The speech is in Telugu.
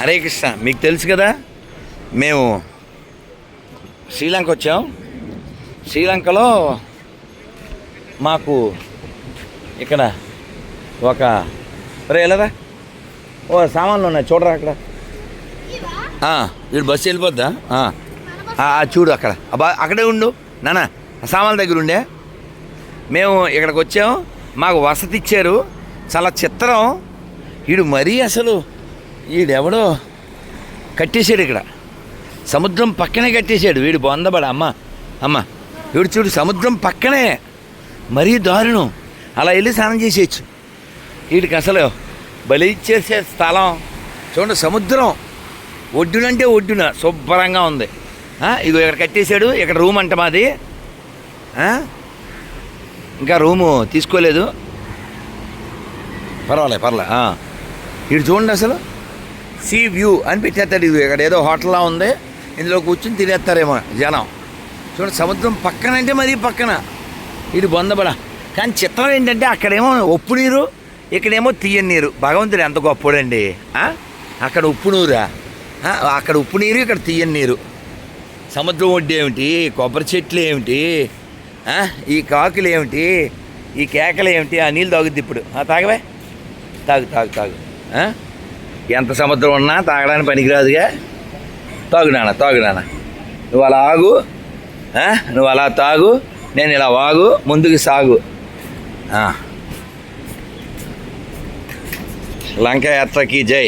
హరే కృష్ణ మీకు తెలుసు కదా మేము శ్రీలంక వచ్చాం. శ్రీలంకలో మాకు ఇక్కడ ఒక రే వెళ్ళరా ఓ సామాన్లు ఉన్నాయి చూడరా అక్కడ. వీడు బస్సు వెళ్ళిపోద్దా? చూడు అక్కడ. అబ్బా అక్కడే ఉండు. నాన్న ఆ సామాన్ల దగ్గర ఉండే. మేము ఇక్కడికి వచ్చాం. మాకు వసతి ఇచ్చారు. చాలా చిత్రం. వీడు మరీ అసలు వీడెవడో కట్టేశాడు ఇక్కడ. సముద్రం పక్కనే కట్టేశాడు. వీడు బొందబడ అమ్మ అమ్మ వీడు చూడు సముద్రం పక్కనే. మరీ దారుణం. అలా వెళ్ళి స్నానం చేసేయచ్చు. వీడికి అసలు బలి ఇచ్చేసే స్థలం చూడండి సముద్రం. ఒడ్డునంటే ఒడ్డున శుభ్రంగా ఉంది. ఇగో ఇక్కడ కట్టేశాడు ఇక్కడ రూమ్ అంట మాది? ఇంకా రూము తీసుకోలేదు. పర్వాలే పర్లే ఆ. ఇటు చూడండి అసలు. సీ వ్యూ అని పెట్టేస్తాడు ఇది. ఇక్కడ ఏదో హోటల్లా ఉంది. ఇందులో కూర్చొని తినేస్తారేమో జనం. చూడండి సముద్రం పక్కన అంటే మరీ పక్కన. ఇది బొందబడ. కానీ చిత్రం ఏంటంటే అక్కడేమో ఉప్పు నీరు ఇక్కడేమో తీయని నీరు. భగవంతుడు ఎంత గొప్పడండి అక్కడ ఉప్పు నీరా? అక్కడ ఉప్పు నీరు ఇక్కడ తీయని నీరు. సముద్రం ఒడ్డు ఏమిటి? కొబ్బరి చెట్లు ఏమిటి? ఈ కాకులు ఏమిటి? ఈ కేకలు ఏమిటి? ఆ నీళ్ళు తాగుద్ది ఇప్పుడు. తాగవే. తాగు తాగు తాగు. ఆ? ఎంత సముద్రం ఉన్నా తాగడానికి పనికిరాదుగా? తాగు నాన్న తాగు నాన్న. నువ్వు అలా ఆగు. నువ్వు అలా తాగు. నేను ఇలా వాగు. ముందుకు సాగు. లంక యాత్రకి జై.